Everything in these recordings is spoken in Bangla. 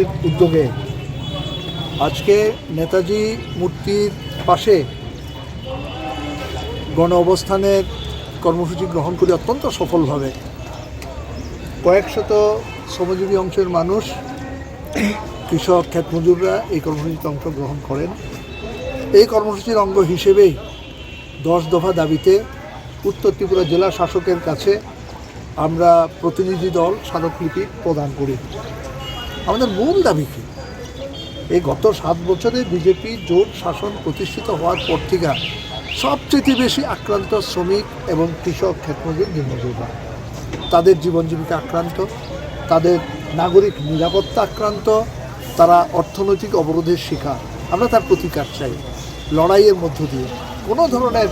কমিটির উদ্যোগে আজকে নেতাজি মূর্তির পাশে গণ অবস্থানের কর্মসূচি গ্রহণ করে অত্যন্ত সফলভাবে কয়েকশত শ্রমজীবী অংশের মানুষ, কৃষক ক্ষেত মজুররা এই কর্মসূচিতে অংশগ্রহণ করেন। এই কর্মসূচির অঙ্গ হিসেবেই দশ দফা দাবিতে উত্তর ত্রিপুরা জেলা শাসকের কাছে আমরা প্রতিনিধি দল স্মারকলিপি প্রদান করি। আমাদের মূল দাবি কি? এই গত সাত বছরে বিজেপি জোট শাসন প্রতিষ্ঠিত হওয়ার পর থেকে সবচেয়ে বেশি আক্রান্ত শ্রমিক এবং কৃষক ক্ষেত্রমজুর দিনমজুররা তাদের জীবন জীবিকা আক্রান্ত, তাদের নাগরিক নিরাপত্তা আক্রান্ত, তারা অর্থনৈতিক অবরোধের শিকার। আমরা তার প্রতিকার চাই। লড়াইয়ের মধ্য দিয়ে। কোনো ধরনের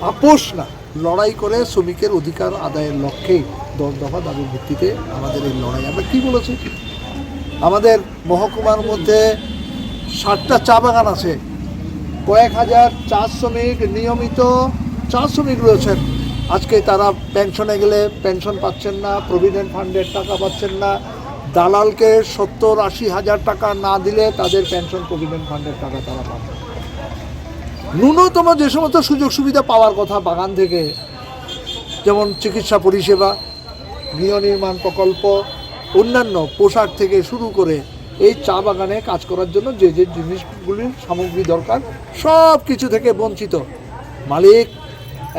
আপোষ না। লড়াই করে শ্রমিকের অধিকার আদায়ের লক্ষ্যেই দশ দফা দাবির ভিত্তিতে আমাদের এই লড়াই। আমরা কী বলেছি? আমাদের মহকুমার মধ্যে ষাটটা চা বাগান আছে। কয়েক হাজার চা শ্রমিক নিয়মিত চা শ্রমিক রয়েছেন। আজকে তারা পেনশনে গেলে পেনশন পাচ্ছেন না, প্রভিডেন্ট ফান্ডের টাকা পাচ্ছেন না। দালালকে সত্তর আশি হাজার টাকা না দিলে তাদের পেনশন, প্রভিডেন্ট ফান্ডের টাকা তারা পাবে ন্যূনতম যে সমস্ত সুযোগ সুবিধা পাওয়ার কথা বাগান থেকে, যেমন চিকিৎসা পরিষেবা, গৃহ নির্মাণ প্রকল্প অন্যান্য পোশাক থেকে শুরু করে এই চা বাগানে কাজ করার জন্য যে যে জিনিসগুলির সামগ্রী দরকার, সব কিছু থেকে বঞ্চিত। মালিক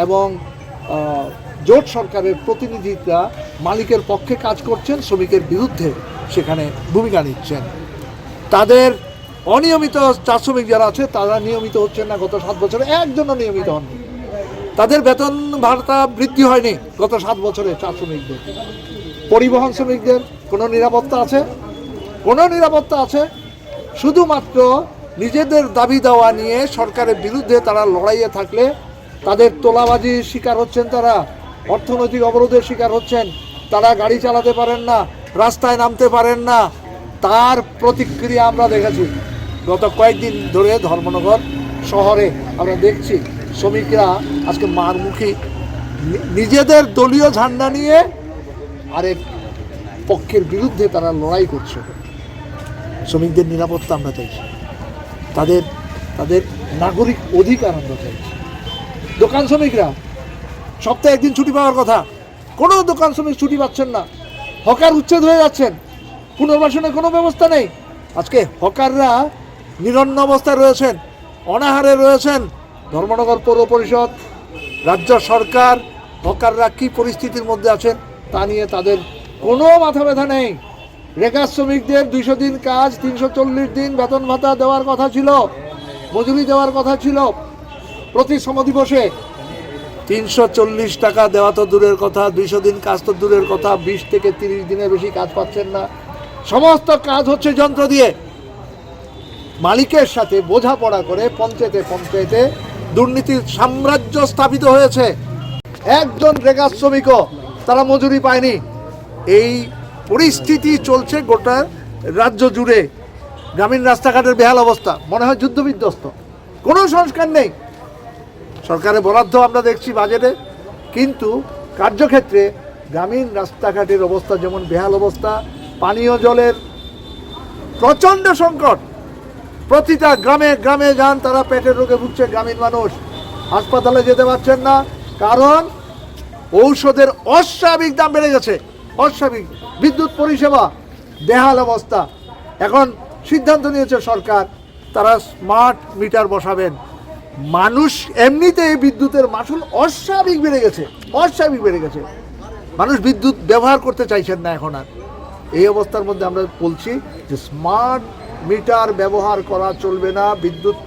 এবং জোট সরকারের প্রতিনিধিরা মালিকের পক্ষে কাজ করছেন, শ্রমিকের বিরুদ্ধে সেখানে ভূমিকা নিচ্ছেন। তাদের অনিয়মিত চা শ্রমিক যারা আছে, তারা নিয়মিত হচ্ছেন না গত সাত বছরে, একজনও নিয়মিত হননি। তাদের বেতন ভাতা বৃদ্ধি হয়নি গত সাত বছরে চা শ্রমিকদের। পরিবহন শ্রমিকদের কোনো নিরাপত্তা আছে? কোনো নিরাপত্তা আছে? শুধুমাত্র নিজেদের দাবি দেওয়া নিয়ে সরকারের বিরুদ্ধে তারা লড়াইয়ে থাকলে তাদের তোলাবাজির শিকার হচ্ছেন তারা, অর্থনৈতিক অবরোধের শিকার হচ্ছেন, তারা গাড়ি চালাতে পারেন না, রাস্তায় নামতে পারেন না। তার প্রতিক্রিয়া আমরা দেখেছি। গত কয়েকদিন ধরে ধর্মনগর শহরে আমরা দেখছি শ্রমিকরা আজকে মারমুখী। নিজেদের দলীয় ঝান্ডা নিয়ে আরেক পক্ষের বিরুদ্ধে তারা লড়াই করছে। শ্রমিকদের নিরাপত্তা আমরা চাইছি। তাদের তাদের নাগরিক অধিকার আমরা চাইছি। দোকান শ্রমিকরা, সপ্তাহে একদিন ছুটি পাওয়ার কথা। কোনো দোকান শ্রমিক ছুটি পাচ্ছেন না। হকার উচ্ছেদ হয়ে যাচ্ছেন। পুনর্বাসনের কোনো ব্যবস্থা নেই। আজকে হকাররা নিরন্ন অবস্থায় রয়েছেন, অনাহারে রয়েছেন। ধর্মনগর পৌর পরিষদ, রাজ্য সরকার, হকাররা কি পরিস্থিতির মধ্যে আছেন তা নিয়ে তাদের কোনো মাথা ব্যথা নেই। রেখা শ্রমিকদের দুইশো দিন কাজ, তিনশো চল্লিশ দিন বেতন ভাতা দেওয়ার কথা ছিল, মজুরি দেওয়ার কথা ছিল। প্রতি শ্রম দিবসে তিনশো চল্লিশ টাকা দেওয়া তো দূরের কথা, দুইশো দিন কাজ তো দূরের কথা, বিশ থেকে তিরিশ দিনের বেশি কাজ পাচ্ছেন না। সমস্ত কাজ হচ্ছে যন্ত্র দিয়ে। মালিকের সাথে বোঝাপড়া করে পঞ্চায়েতে পঞ্চায়েতে দুর্নীতির সাম্রাজ্য স্থাপিত হয়েছে। একজন রেগা শ্রমিকও তারা মজুরি পায়নি। এই পরিস্থিতি চলছে গোটা রাজ্য জুড়ে। গ্রামীণ রাস্তাঘাটের বেহাল অবস্থা। মনে হয় যুদ্ধ বিধ্বস্ত কোনো সংস্কার নেই। সরকারের বরাদ্দ আমরা দেখছি বাজেটে। কিন্তু কার্যক্ষেত্রে গ্রামীণ রাস্তাঘাটের অবস্থা যেমন বেহাল অবস্থা, পানীয় জলের প্রচণ্ড সংকট। প্রতিটা গ্রামে গ্রামে যান, তারা পেটের রোগে ভুগছে গ্রামীণ মানুষ। হাসপাতালে যেতে পারছেন না, কারণ ঔষধের অস্বাভাবিক দাম বেড়ে গেছে। অস্বাভাবিক বিদ্যুৎ পরিষেবা বেহাল অবস্থা। এখন সিদ্ধান্ত নিয়েছে সরকার, তারা স্মার্ট মিটার বসাবেন। মানুষ এমনিতে এই বিদ্যুতের মাসুল অস্বাভাবিক বেড়ে গেছে, অস্বাভাবিক বেড়ে গেছে। মানুষ বিদ্যুৎ ব্যবহার করতে চাইছেন না এখন আর। এই অবস্থার মধ্যে আমরা বলছি যে স্মার্ট মিটার ব্যবহার করা চলবে না। বিদ্যুৎ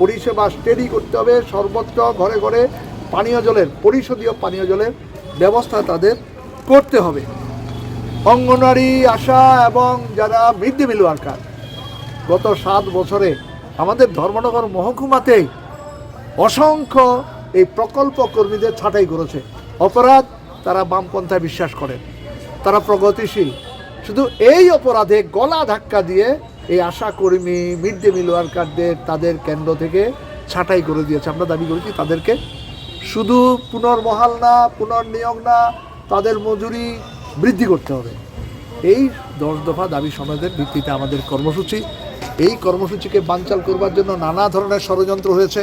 পরিষেবা স্টেডি করতে হবে। সর্বত্র ঘরে ঘরে পানীয় জলের পরিশোধীয় পানীয় জলের ব্যবস্থা তাদের করতে হবে। অঙ্গনওয়াড়ি, আশা এবং যারা মিড ডে মিল ওয়ার্কার, গত সাত বছরে আমাদের ধর্মনগর মহকুমাতেই অসংখ্য এই প্রকল্প কর্মীদের ছাঁটাই করেছে। অপরাধ তারা বামপন্থায় বিশ্বাস করেন। তারা প্রগতিশীল। শুধু এই অপরাধে গলা ধাক্কা দিয়ে এই আশা কর্মী মিড ডে মিল ওয়ার্কারদের তাদের কেন্দ্র থেকে ছাঁটাই করে দিয়েছে। আমরা দাবি করেছি তাদেরকে শুধু পুনর্বহাল না, পুনর্নিয়োগ না, তাদের মজুরি বৃদ্ধি করতে হবে। এই দশ দফা দাবি সনদের ভিত্তিতে আমাদের কর্মসূচি। এই কর্মসূচিকে বানচাল করবার জন্য নানা ধরনের ষড়যন্ত্র হয়েছে।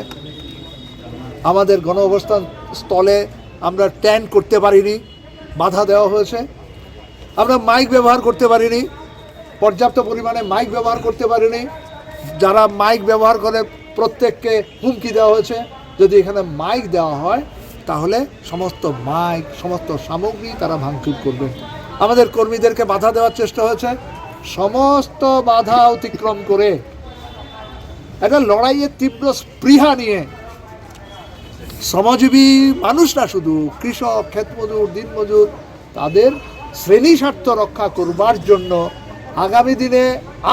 আমাদের গণ অবস্থান স্থলে আমরা ট্যান করতে পারিনি, বাধা দেওয়া হয়েছে। আমরা মাইক ব্যবহার করতে পারিনি, পর্যাপ্ত পরিমাণে মাইক ব্যবহার করতে পারিনি। যারা মাইক ব্যবহার করে প্রত্যেককে হুমকি দেওয়া হয়েছে, যদি এখানে মাইক দেওয়া হয় তাহলে সমস্ত মাইক, সমস্ত সামগ্রী তারা ভাঙচুর করবে। আমাদের কর্মীদেরকে বাধা দেওয়ার চেষ্টা হয়েছে। সমস্ত বাধা অতিক্রম করে একটা লড়াইয়ের তীব্র স্পৃহা নিয়ে শ্রমজীবী মানুষ না শুধু কৃষক, ক্ষেতমজুর, দিনমজুর, তাদের শ্রেণি স্বার্থ রক্ষা করবার জন্য আগামী দিনে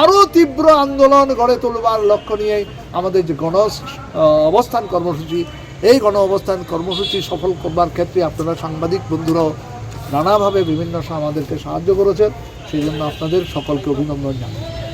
আরও তীব্র আন্দোলন গড়ে তোলবার লক্ষ্য নিয়ে আমাদের যে গণ অবস্থান কর্মসূচি এই গণ অবস্থান কর্মসূচি সফল করবার ক্ষেত্রে আপনারা সাংবাদিক বন্ধুরাও নানাভাবে বিভিন্ন আমাদেরকে সাহায্য করেছেন। সেই জন্য আপনাদের সকলকে অভিনন্দন জানাই।